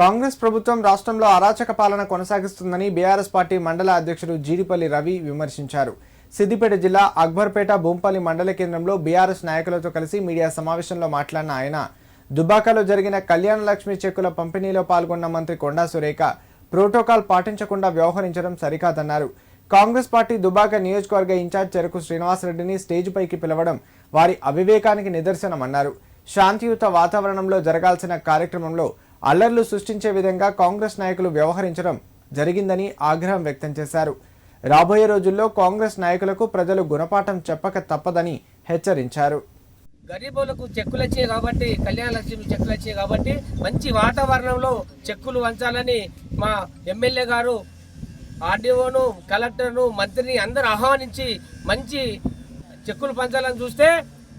కాంగ్రెస్ ప్రభుత్వం రాష్ట్రంలో అరాచక పాలన కొనసాగిస్తుందని బీఆర్ఎస్ పార్టీ మండల అధ్యక్షుడు జీడిపల్లి రవి విమర్శించారు. సిద్దిపేట జిల్లా అక్బర్పేట బొంపల్లి మండల కేంద్రంలో బీఆర్ఎస్ నాయకులతో కలిసి మీడియా సమావేశంలో మాట్లాడిన ఆయన దుబాకలో జరిగిన కళ్యాణ లక్ష్మి చెక్కుల పంపిణీలో పాల్గొన్న మంత్రి కొండా సురేఖ ప్రోటోకాల్ పాటించకుండా వ్యవహరించడం సరికాదన్నారు. కాంగ్రెస్ పార్టీ దుబాక నియోజకవర్గ ఇన్ఛార్జ్ చెరకు శ్రీనివాసరెడ్డిని స్టేజ్ పైకి పిలవడం వారి అవివేకానికి నిదర్శనమన్నారు. శాంతియుత వాతావరణంలో జరగాల్సిన కార్యక్రమంలో అల్లర్లు సృష్టించే విధంగా కాంగ్రెస్ నాయకులు వ్యవహరించడం జరిగిందని ఆగ్రహం వ్యక్తం చేశారు. రాబోయే రోజుల్లో కాంగ్రెస్ నాయకులకు ప్రజలు గుణపాఠం చెప్పక తప్పదని హెచ్చరించారు. గరీబులకు చెక్కులు వచ్చాయి కాబట్టి కళ్యాణ లక్ష్మి చెక్కులు వచ్చాయి కాబట్టి మంచి వాతావరణంలో చెక్కులు వంచాలని మా ఎమ్మెల్యే గారు ఆర్డీఓను కలెక్టర్ను మంత్రిని అందరూ ఆహ్వానించి మంచి చెక్కులు పంచాలని చూస్తే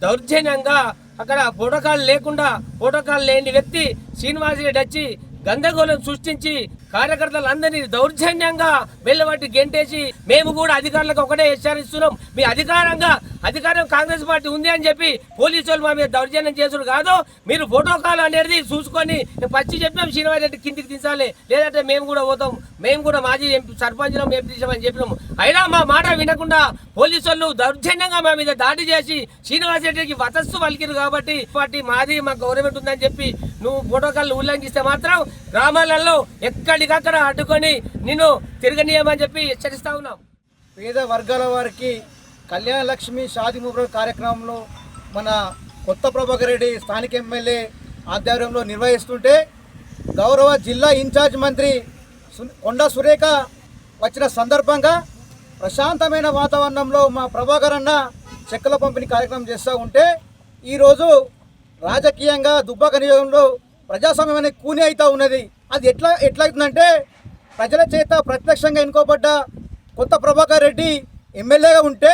దౌర్జన్యంగా అక్కడ ప్రోటోకాల్ లేకుండా ప్రోటోకాల్ లేని వ్యక్తి శ్రీనివాసరెడ్డి వచ్చి గందగోళం సృష్టించి కార్యకర్తలందరినీ దౌర్జన్యంగా వెళ్ళబట్టి గెంటేసి మేము కూడా అధికారులకు ఒకటే హెచ్చరిస్తున్నాం. మీ అధికారంగా అధికారం కాంగ్రెస్ పార్టీ ఉంది అని చెప్పి పోలీసు వాళ్ళు మా మీద దౌర్జన్యం చేసుడు కాదు. మీరు ఫోటోకాల్ అనేది చూసుకొని పచ్చి చెప్పినాం శ్రీనివాస్ రెడ్డి కిందికి దించాలి. లేదంటే మేము కూడా పోతాం. మేము కూడా మాజీ ఎంపీ సర్పంచం ఎంపీ తీసామని చెప్పినాము. అయినా మా మాట వినకుండా పోలీసు వాళ్ళు దౌర్జన్యంగా మా మీద దాడి చేసి శ్రీనివాస్ రెడ్డికి వతస్సు పలికిరు కాబట్టి పార్టీ మాది మా గవర్నమెంట్ ఉందని చెప్పి నువ్వు ప్రోటోకాల్ ఉల్లంఘిస్తే మాత్రం గ్రామాలలో ఎక్కడికక్కడ అడ్డుకొని నిన్ను తిరగనీయమని చెప్పి హెచ్చరిస్తా ఉన్నాం. పేద వర్గాల వారికి కళ్యాణ లక్ష్మి షాది ముబారక్ కార్యక్రమంలో మన కొత్త ప్రభాకర్ రెడ్డి స్థానిక ఎమ్మెల్యే ఆధ్వర్యంలో నిర్వహిస్తుంటే గౌరవ జిల్లా ఇన్ఛార్జ్ మంత్రి కొండ కొండా సురేఖ వచ్చిన సందర్భంగా ప్రశాంతమైన వాతావరణంలో మా ప్రభాకర్ అన్న చెక్కల పంపిణీ కార్యక్రమం చేస్తూ ఉంటే ఈరోజు రాజకీయంగా దుబ్బాక నియోజకంలో ప్రజాస్వామ్యం అనే కూని అవుతూ ఉన్నది. అది ఎట్లా ఎట్లయితుందంటే అవుతుందంటే ప్రజల చేత ప్రత్యక్షంగా ఎన్నుకోబడ్డ కొత్త ప్రభాకర్ రెడ్డి ఎమ్మెల్యేగా ఉంటే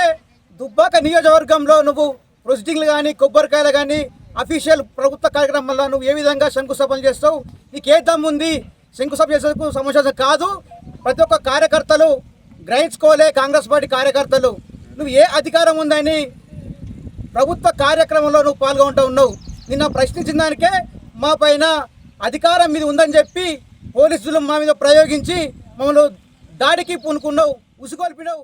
దుబ్బాక నియోజకవర్గంలో నువ్వు ప్రొసీడింగ్లు కానీ కొబ్బరికాయలు కానీ అఫీషియల్ ప్రభుత్వ కార్యక్రమాల్లో నువ్వు ఏ విధంగా శంకుస్థాపన చేస్తావు? నీకు ఏ దమ్ము ఉంది? శంకుస్థాపన చేసేందుకు సమస్య కాదు. ప్రతి ఒక్క కార్యకర్తలు గ్రహించుకోలే కాంగ్రెస్ పార్టీ కార్యకర్తలు. నువ్వు ఏ అధికారం ఉందని ప్రభుత్వ కార్యక్రమంలో నువ్వు పాల్గొంటూ ఉన్నావు. నిన్న ప్రశ్నించిన దానికే మా పైన అధికారం మీద ఉందని చెప్పి పోలీసులు మా మీద ప్రయోగించి మమ్మల్ని దాడికి పూనుకున్నావు ఉసుగొల్పినావు.